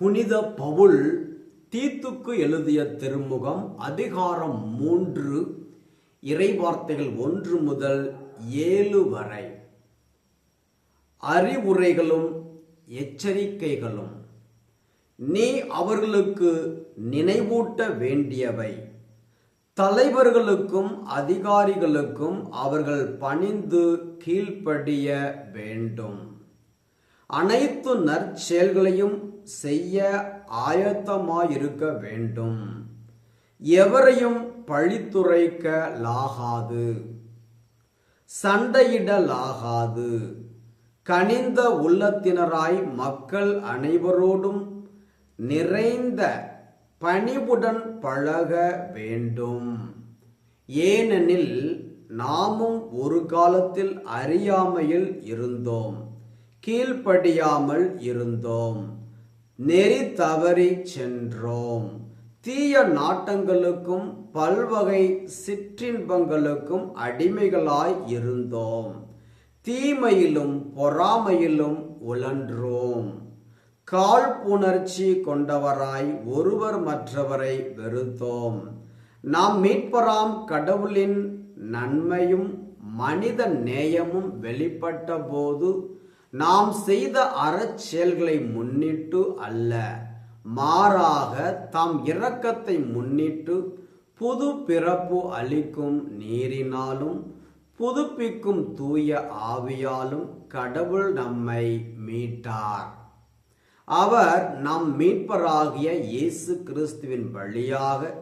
புனித பவுல் தீத்துக்கு எழுதிய திருமுகம் அதிகாரம் மூன்று இறைவார்த்தைகள் ஒன்று முதல் ஏழு வரை. அறிவுரைகளும் எச்சரிக்கைகளும். நீ அவர்களுக்கு நினைவூட்ட வேண்டியவை. தலைவர்களுக்கும் அதிகாரிகளுக்கும் அவர்கள் பணிந்து கீழ்ப்படிய வேண்டும். அனைத்து நற்செயல்களையும் செய்ய ஆயத்தமாயிருக்க வேண்டும். எவரையும் பழித்துரைக்க லாகாது. சண்டையிடலாகாது. கனிந்த உள்ளத்தினராய் மக்கள் அனைவரோடும் நிறைந்த பணிவுடன் பழக வேண்டும். ஏனெனில் நாமும் ஒரு காலத்தில் அறியாமையில் இருந்தோம். கீழ்ப்படியாமல் இருந்தோம். நெறி தவறி சென்றோம். தீய நாட்டங்களுக்கும் பல்வகை சிற்றின்பங்களுக்கும் அடிமைகளாய் இருந்தோம். தீமையிலும் பொறாமையிலும் உழன்றோம். காழ்ப்புணர்ச்சி கொண்டவராய் ஒருவர் மற்றவரை வெறுத்தோம். நாம் மீட்பராம் கடவுளின் நன்மையும் மனித நேயமும் வெளிப்பட்ட போது நாம் செய்த அறச்செயல்களை முன்னிட்டு அல்ல மாறாக தாம் இரக்கத்தை முன்னிட்டு புது பிறப்பு அளிக்கும் நீரினாலும் புதுப்பிக்கும் தூய ஆவியாலும் கடவுள் நம்மை மீட்டார். அவர் நம் மீட்பராகிய இயேசு கிறிஸ்துவின் வழியாக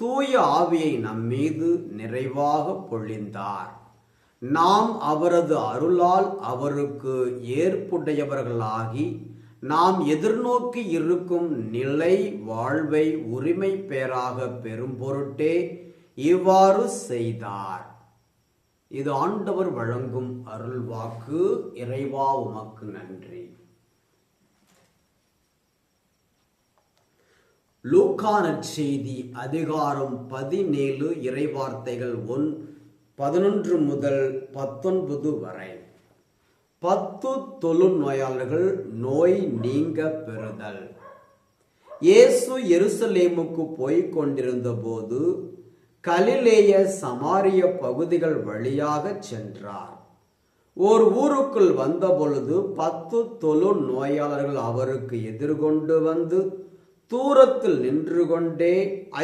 தூய ஆவியை நம் மீது நிறைவாக பொழிந்தார். நாம் அவரது அருளால் அவருக்கு ஏற்புடையவர்களாகி நாம் எதிர்நோக்கி இருக்கும் நிலை வாழ்வை உரிமை பேராக பெறும் பொருட்டே இவ்வாறு செய்தார். இது ஆண்டவர் வழங்கும் அருள் வாக்கு. இறைவா உமக்கு நன்றி. லூக்கான செய்தி அதிகாரம் பதினேழு இறைவார்த்தைகள் ஒன் பதினொன்று முதல் பத்தொன்பது வரை. பத்து தொழு நோயாளர்கள் நோய் நீங்க பெறுதல். இயேசு எருசலேமுக்கு போய்க் கொண்டிருந்த போது கலிலேய சமாரிய பகுதிகள் வழியாக சென்றார். ஓர் ஊருக்குள் வந்தபொழுது பத்து தொழு நோயாளர்கள் அவருக்கு எதிர்கொண்டு வந்து தூரத்தில் நின்று கொண்டே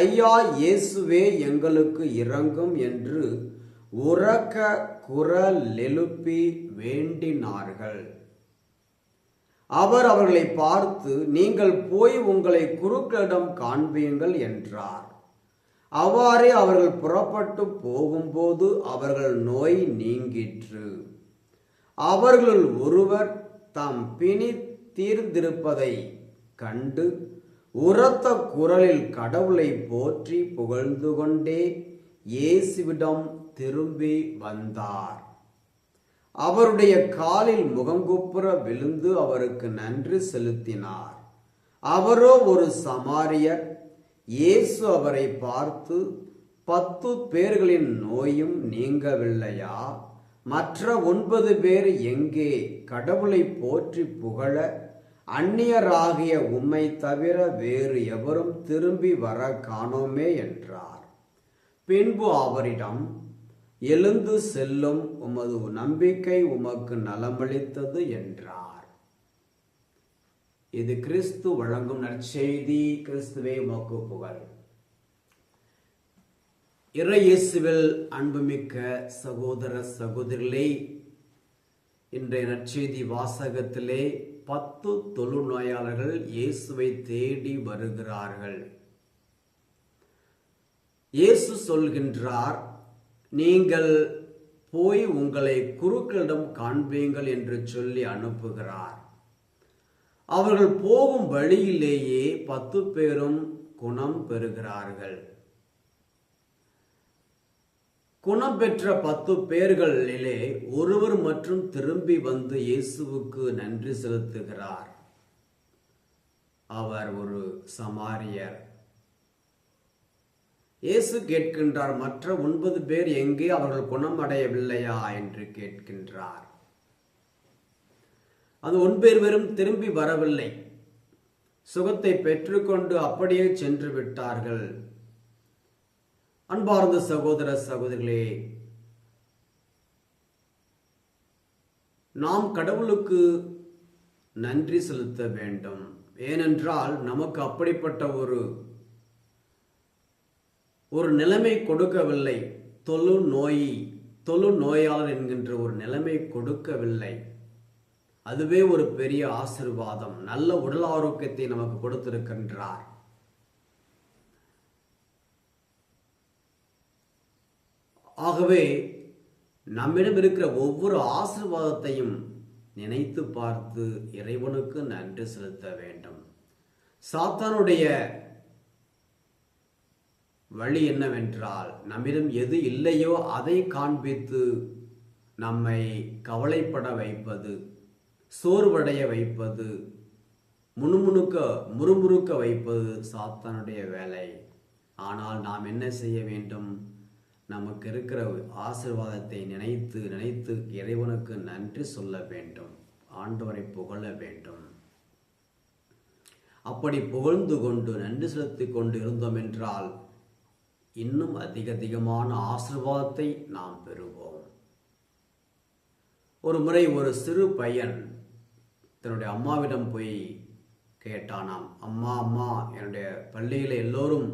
ஐயா இயேசுவே எங்களுக்கு இறங்கும் என்று உறக்க குரல் எழுப்பி வேண்டினார்கள். அவர் அவர்களை பார்த்து நீங்கள் போய் உங்களை குருக்களிடம் காண்பியுங்கள் என்றார். அவ்வாறே அவர்கள் புறப்பட்டு போகும்போது அவர்கள் நோய் நீங்கிற்று. அவர்களுள் ஒருவர் தாம் பிணி தீர்ந்திருப்பதை கண்டு உரத்த குரலில் கடவுளை போற்றி புகழ்ந்து கொண்டே இயேசுவிடம் திரும்பி வந்தார். அவருடைய காலில் முகங்குப்புற விழுந்து அவருக்கு நன்றி செலுத்தினார். அவரோ ஒரு சமாரியர். இயேசு அவரை பார்த்து பத்து பேர்களின் நோயும் நீங்கவில்லையா? மற்ற ஒன்பது பேர் எங்கே? கடவுளை போற்றி புகழ அந்நியராகிய உம்மை தவிர வேறு எவரும் திரும்பி வர காணோமே என்றார். பின்பு அவரிடம் எழுந்து செல்லும் உமது நம்பிக்கை உமக்கு நலமளித்தது என்றார். இது கிறிஸ்து வழங்கும் நற்செய்தி கிறிஸ்துவே உமக்கு புகழ். இறையேசுவில் அன்புமிக்க சகோதர சகோதரிகளே இன்றைய நற்செய்தி வாசகத்திலே பத்து தொழு நோயாளர்கள் இயேசுவை தேடி வருகிறார்கள். இயேசு சொல்கின்றார் நீங்கள் போய் உங்களை குருக்களிடம் காண்பீங்கள் என்று சொல்லி அனுப்புகிறார். அவர்கள் போகும் வழியிலேயே பத்து பேரும் குணம் பெறுகிறார்கள். குணம் பெற்ற பத்து பேர்களிலே ஒருவர் மற்றும் திரும்பி வந்து இயேசுவுக்கு நன்றி செலுத்துகிறார். அவர் ஒரு சமாரியர். இயேசு கேட்கின்றார் மற்ற ஒன்பது பேர் எங்கே அவர்கள் குணமடையவில்லையா? என்று கேட்கின்றார். அந்த ஒன்பது பேரும் திரும்பி வரவில்லை. சுகத்தை பெற்றுக்கொண்டு அப்படியே சென்று விட்டார்கள். அன்பார்ந்த சகோதர சகோதரிகளே நாம் கடவுளுக்கு நன்றி செலுத்த வேண்டும். ஏனென்றால் நமக்கு அப்படிப்பட்ட ஒரு ஒரு நிலைமை கொடுக்கவில்லை. தொழு நோய் தொழு நோயாளர் என்கின்ற ஒரு நிலைமை கொடுக்கவில்லை. அதுவே ஒரு பெரிய ஆசிர்வாதம் நல்ல உடல் ஆரோக்கியத்தை நமக்கு கொடுத்திருக்கின்றார். ஆகவே நம்மிடம் இருக்கிற ஒவ்வொரு ஆசிர்வாதத்தையும் நினைத்து பார்த்து இறைவனுக்கு நன்றி செலுத்த வேண்டும். சாத்தானுடைய வழி என்னவென்றால் நம்மிடம் எது இல்லையோ அதை காண்பித்து நம்மை கவலைப்பட வைப்பது சோர்வடைய வைப்பது முணுமுணுக்க முறுமுறுக்க வைப்பது சாத்தானுடைய வேலை. ஆனால் நாம் என்ன செய்ய வேண்டும்? நமக்கு இருக்கிற ஆசிர்வாதத்தை நினைத்து நினைத்து இறைவனுக்கு நன்றி சொல்ல வேண்டும். ஆண்டவரை புகழ வேண்டும். அப்படி புகழ்ந்து கொண்டு நன்றி செலுத்திக் கொண்டு இருந்தோம் என்றால் இன்னும் அதிக அதிகமான ஆசிர்வாதத்தை நாம் பெறுவோம். ஒரு முறை ஒரு சிறு பையன் தன்னுடைய அம்மாவிடம் போய் கேட்டானாம் அம்மா அம்மா என்னுடைய பள்ளியில் எல்லோரும்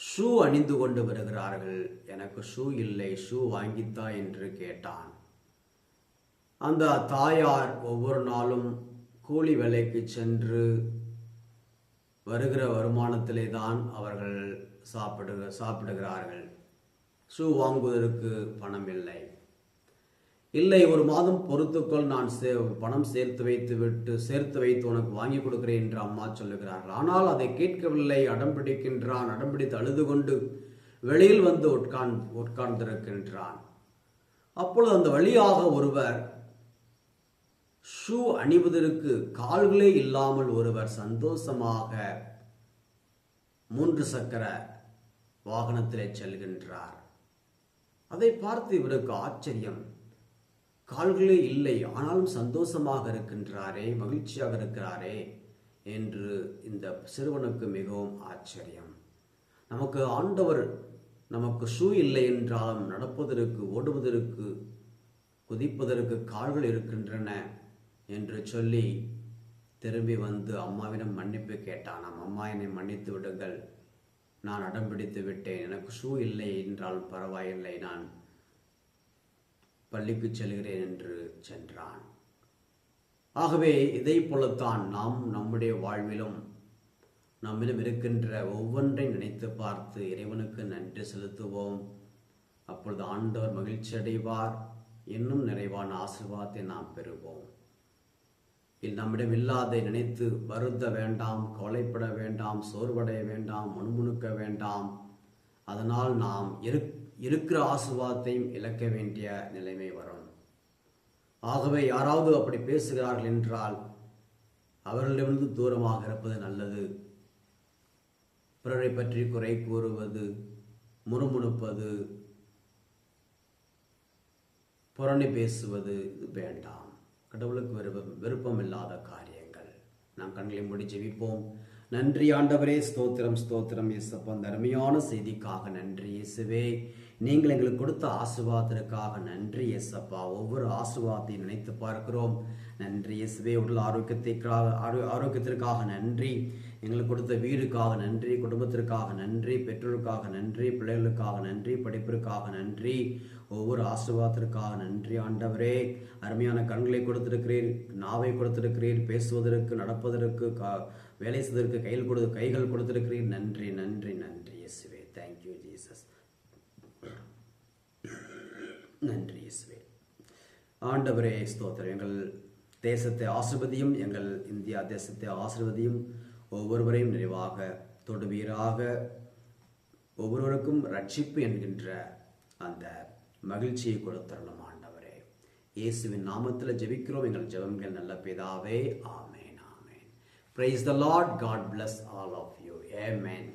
ஷூ அணிந்து கொண்டு வருகிறார்கள். எனக்கு ஷூ இல்லை ஷூ வாங்கித்தா என்று கேட்டான். அந்த தாயார் ஒவ்வொரு நாளும் கூலி வேலைக்கு சென்று வருகிற வருமானத்திலே தான் அவர்கள் சாப்பிடு சாப்பிடுகிறார்கள். ஷூ வாங்குவதற்கு பணம் இல்லை இல்லை ஒரு மாதம் பொறுத்துக்கொள் நான் சே பணம் சேர்த்து வைத்து விட்டு சேர்த்து வைத்து உனக்கு வாங்கி கொடுக்கிறேன் என்று அம்மா சொல்லுகிறார்கள். ஆனால் அதை கேட்கவில்லை. அடம்பிடிக்கின்றான் அடம்பிடித்து அழுது கொண்டு வெளியில் வந்து உட்கார்ந்து உட்கார்ந்திருக்கின்றான். அப்பொழுது அந்த வழியாக ஒருவர் ஷூ அணிவதற்கு கால்களே இல்லாமல் ஒருவர் சந்தோஷமாக மூன்று சக்கர வாகனத்திலே செல்கின்றார். அதை பார்த்து இவருக்கு ஆச்சரியம். கால்களே இல்லை ஆனாலும் சந்தோஷமாக இருக்கின்றாரே மகிழ்ச்சியாக இருக்கிறாரே என்று இந்த சிறுவனுக்கு மிகவும் ஆச்சரியம். நமக்கு ஆண்டவர் நமக்கு ஷூ இல்லை என்றாலும் நடப்பதற்கு ஓடுவதற்கு குதிப்பதற்கு கால்கள் இருக்கின்றன. என்று சொல்லி திரும்பி வந்து அம்மாவிடம் மன்னிப்பு கேட்டானாம் அம்மா என்னை மன்னித்து விடுங்கள். நான் அடம் பிடித்து விட்டேன். எனக்கு ஷூ இல்லை என்றாலும் பரவாயில்லை. நான் பள்ளிக்கு செல்கிறேன் என்று சென்றான். ஆகவே இதை போலத்தான் நாம் நம்முடைய வாழ்விலும் நம்மிடம் இருக்கின்ற ஒவ்வொன்றை நினைத்து பார்த்து இறைவனுக்கு நன்றி செலுத்துவோம். அப்பொழுது ஆண்டவர் மகிழ்ச்சி அடைவார் இன்னும் நிறைவான ஆசீர்வாதத்தை நாம் பெறுவோம். நம்மிடம் இல்லாதை நினைத்து வருத்த வேண்டாம் கவலைப்பட வேண்டாம் சோர்வடைய வேண்டாம் முணுமுணுக்க வேண்டாம். அதனால் நாம் இரு இருக்கிற ஆசீர்வாதத்தையும் இழக்க வேண்டிய நிலைமை வரும். ஆகவே யாராவது அப்படி பேசுகிறார்கள் என்றால் அவர்களிடமிருந்து தூரமாக இருப்பது நல்லது. பிறரை பற்றி குறை கூறுவது முணுமுணுப்பது புரணி பேசுவது இது வேண்டாம். கடவுளுக்கு விருப்பம் விருப்பம் இல்லாத காரியங்கள். நாம் கண்களை மூடி ஜெபிப்போம். நன்றி ஆண்டவரே ஸ்தோத்திரம் ஸ்தோத்திரம் இயேசப்பா. அந்த அருமையான செய்திக்காக நன்றி இயேசுவே. நீங்கள் எங்களுக்கு கொடுத்த ஆசீர்வாதத்திற்காக நன்றி இயேசப்பா. ஒவ்வொரு ஆசீர்வாதத்தையும் நினைத்து பார்க்கிறோம். நன்றி இயேசுவே. உடல் ஆரோக்கியத்திற்காக ஆரோ- ஆரோக்கியத்திற்காக நன்றி. எங்களுக்கு கொடுத்த வீடுக்காக நன்றி குடும்பத்திற்காக நன்றி பெற்றோருக்காக நன்றி பிள்ளைகளுக்காக நன்றி படிப்பிற்காக நன்றி. ஒவ்வொரு ஆசீர்வாதத்திற்காக நன்றி ஆண்டவரே. அருமையான கண்களை கொடுத்திருக்கிறீர் நாவை கொடுத்திருக்கிறீர் பேசுவதற்கு நடப்பதற்கு கா- வேலை செய்வதற்கு கையில் கொடு கைகள் கொடுத்திருக்கிறீர் நன்றி நன்றி நன்றி இயேசுவே. தேங்க்யூ ஜீசஸ் நன்றி இயேசுவே. ஆண்டவரே ஸ்தோத்திரம். எங்கள் தேசத்தை ஆசிர்வதியும் எங்கள் இந்தியா தேசத்தை ஆசிர்வதியும் ஒவ்வொருவரையும் நிறைவாக தொடுவீராக. ஒவ்வொருவருக்கும் ரட்சிப்பு என்கின்ற அந்த மகிழ்ச்சியை கொடுத்தரணும் ஆண்டவரே. இயேசுவின் நாமத்தில் ஜெபிக்கிறோம். எங்கள் ஜெபங்கள் நல்ல பிதாவே. ஆமேன் ஆமேன். Praise the Lord God bless all of you amen